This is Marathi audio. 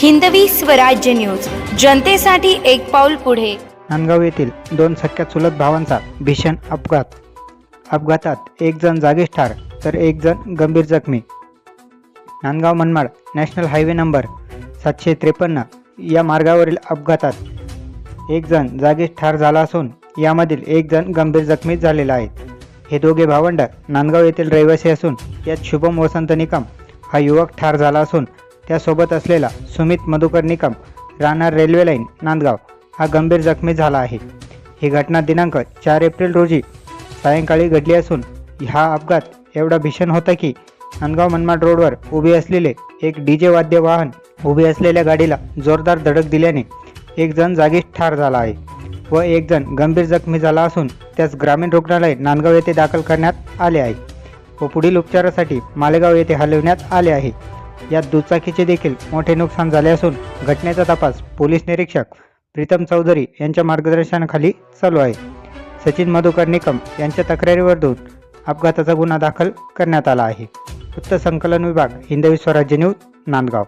हिंदवी स्वराज्य न्यूज. जनतेसाठी एक पाऊल पुढे. नांदगाव येथील दोन सख्या चुलत भावांचा भीषण अपघात. अपघातात एक जण जागीच ठार तर एक जण गंभीर जखमी. Nandgaon Manmad national highway number सातशे त्रेपन्न या मार्गावरील अपघातात एक जण जागीच ठार झाला असून यामधील एक जण गंभीर जखमी झालेला आहे. हे दोघे भावंड नांदगाव येथील रहिवासी असून यात शुभम वसंत निकम हा युवक ठार झाला असून त्यासोबत असलेला सुमित मधुकर निकम राहणार रेल्वे लाईन नांदगाव. हा गंभीर जखमी झाला आहे. ही घटना दिनांक चार एप्रिल रोजी सायंकाळी घडली असून हा अपघात एवढा भीषण होता की नांदगाव मनमाड रोडवर उभे असलेले एक डी जे वाद्य वाहन उभे असलेल्या गाडीला जोरदार धडक दिल्याने एक जण जागीच ठार झाला आहे व एक जण गंभीर जखमी झाला असून त्यास ग्रामीण रुग्णालय नांदगाव येथे दाखल करण्यात आले आहे व पुढील उपचारासाठी मालेगाव येथे हलवण्यात आले आहे. यात दुचाकीचे देखील मोठे नुकसान झाले असून घटनेचा तपास पोलीस निरीक्षक प्रीतम चौधरी यांच्या मार्गदर्शनाखाली चालू आहे. सचिन मधुकर निकम यांच्या तक्रारीवरून अपघाताचा गुन्हा दाखल करण्यात आला आहे. वृत्त संकलन विभाग हिंदवी स्वराज्य न्यूज नांदगाव.